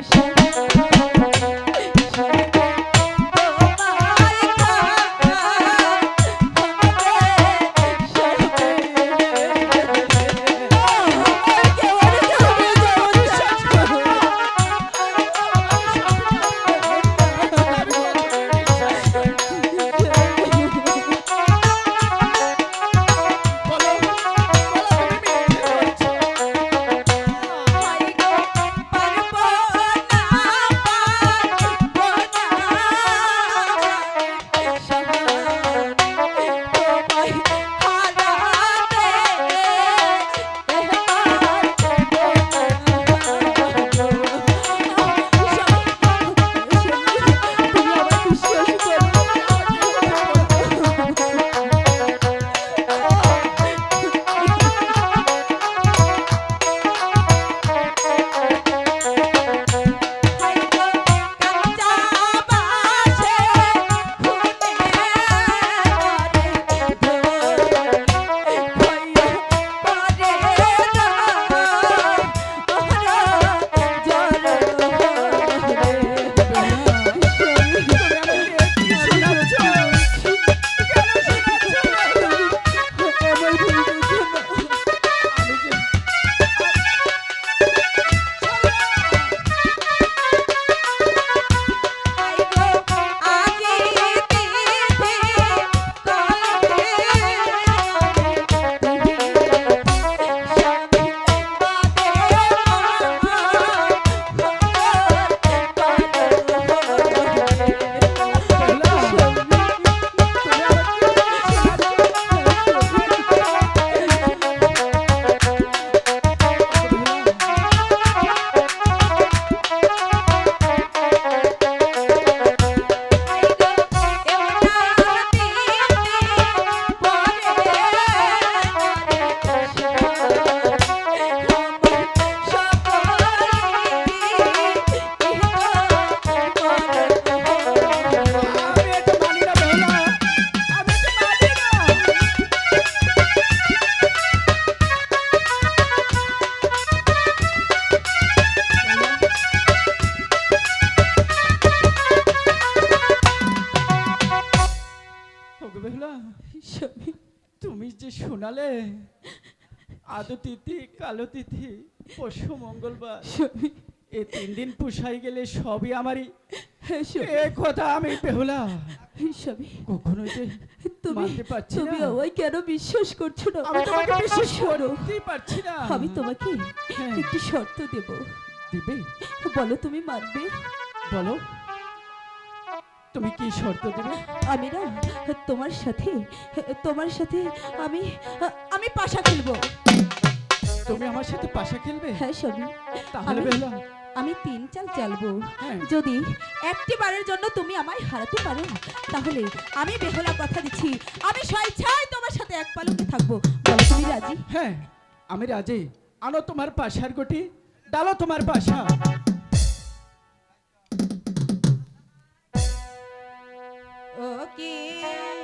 Thank you. শোনালে আদো তিথি কালো তিথি পরশু মঙ্গলবার স্বামী। এই তিন দিন পুষাই গেলে সবই আমারই। এ কথা আমি বেহুলা স্বামী। কখনোই যে তুমি মানতে পারছি তুমি। আমায় কেন বিশ্বাস করছ না? আমি তোমাকে বিশ্বাস শোনো, করতেই পারছি না। আমি তোমাকে হ্যাঁ। একটি শর্ত দেব। দিবে? বলো তুমি মানবে? বলো। তুমি কি শর্ত দেবে? আমি না তোমার সাথে তোমার সাথে আমি আমি পাশা খেলব। তুমি আমার সাথে পাশা খেলবে? হ্যাঁ স্বামী। তাহলে বেহুলা আমি তিন চাল চালবো। হ্যাঁ। যদি একটি বারের জন্য তুমি আমায় হারাতে পারো তাহলে আমি বেহলা কথা দিচ্ছি। আমি স্বেচ্ছায় তোমার সাথে এক পালকে থাকব। বলো তুমি রাজি? হ্যাঁ আমি রাজি। আনো তোমার পাশার গটি ডালো তোমার পাশা।